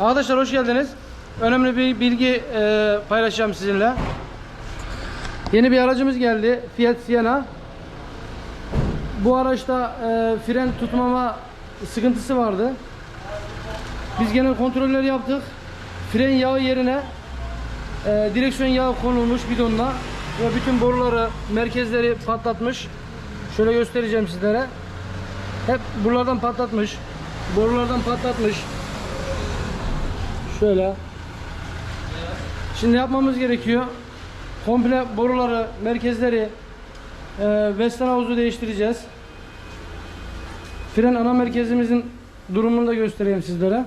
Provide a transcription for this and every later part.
Arkadaşlar hoş geldiniz. Önemli bir bilgi e, paylaşacağım sizinle. Yeni bir aracımız geldi. Fiat Siena. Bu araçta e, fren tutmama sıkıntısı vardı. Biz genel kontroller yaptık. Fren yağı yerine e, direksiyon yağı konulmuş bidonla ve bütün boruları, merkezleri patlatmış. Şöyle göstereceğim sizlere. Hep buralardan patlatmış. Borulardan patlatmış. Şöyle. Şimdi yapmamız gerekiyor. Komple boruları, merkezleri, e, Western havuzu değiştireceğiz. Fren ana merkezimizin durumunu da göstereyim sizlere.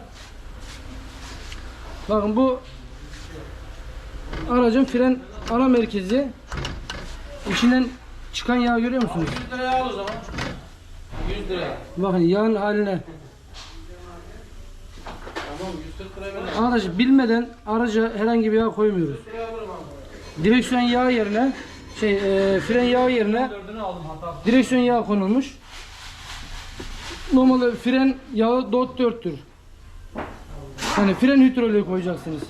Bakın bu aracın fren ana merkezi. İçinden çıkan yağ görüyor musunuz? 100 liraya al o zaman. 100 liraya. Bakın yağın haline. Tamam 140 liraya ver. Arkadaşlar bilmeden araca herhangi bir yağ koymuyoruz. Direksiyon yağı yerine şey e, fren yağı yerine direksiyon yağı konulmuş. Normalde fren yağı dot 4'tür. Yani fren hidroliği koyacaksınız.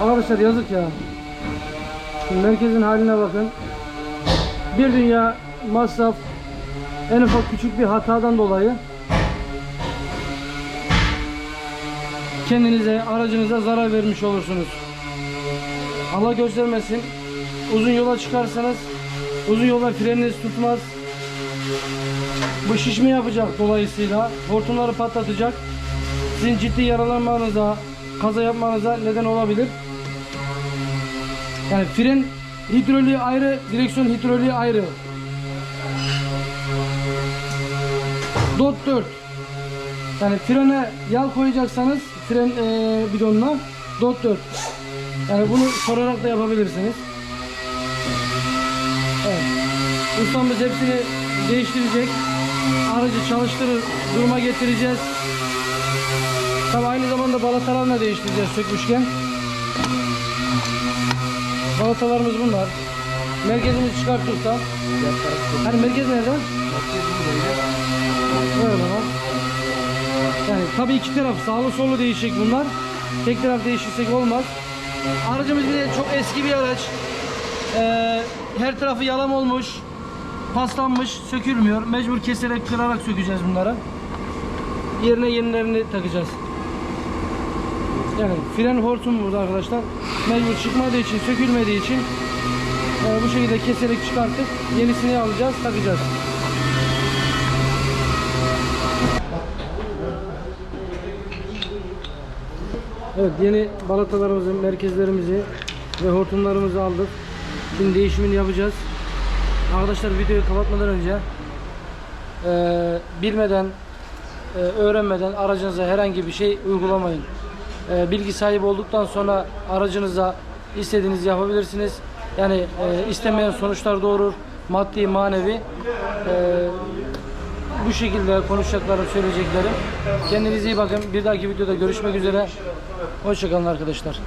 Arkadaşlar yazık ya. Şimdi merkezin haline bakın. Bir dünya masraf en ufak küçük bir hatadan dolayı kendinize, aracınıza zarar vermiş olursunuz. Allah göstermesin. Uzun yola çıkarsanız uzun yolda freniniz tutmaz. Bu şişme yapacak dolayısıyla hortumları patlatacak. Sizin ciddi yaralanmanıza, kaza yapmanıza neden olabilir. Yani fren hidroliği ayrı, direksiyon hidroliği ayrı. Dot 4. Yani frene yağ koyacaksanız fren eee bidonuna dot 4. Yani bunu sorarak da yapabilirsiniz. Evet. Ustamız hepsini değiştirecek. Aracı çalıştırır, duruma getireceğiz. Tabi aynı zamanda balatalarını da değiştireceğiz sökmüşken. Balatalarımız bunlar. Merkezimizi çıkartırsa. Hani merkez nerede? Böyle bak. Yani tabii iki taraf sağlı sollu değişecek bunlar. Tek taraf değişirsek olmaz. Aracımız bir de çok eski bir araç. Ee, her tarafı yalam olmuş. Paslanmış, sökülmüyor. Mecbur keserek, kırarak sökeceğiz bunları. Yerine yenilerini takacağız. Yani fren hortum burada arkadaşlar. Mecbur çıkmadığı için, sökülmediği için e, bu şekilde keserek çıkartıp yenisini alacağız, takacağız. Evet yeni balatalarımızı, merkezlerimizi ve hortumlarımızı aldık. Şimdi değişimini yapacağız. Arkadaşlar videoyu kapatmadan önce eee, bilmeden, eee, öğrenmeden aracınıza herhangi bir şey uygulamayın. Eee, bilgi sahibi olduktan sonra aracınıza istediğinizi yapabilirsiniz. Yani eee, istemeyen sonuçlar doğurur. Maddi, manevi. Eee, bu şekilde konuşacaklarım, söyleyeceklerim. Kendinize iyi bakın. Bir dahaki videoda görüşmek üzere. Hoşçakalın arkadaşlar.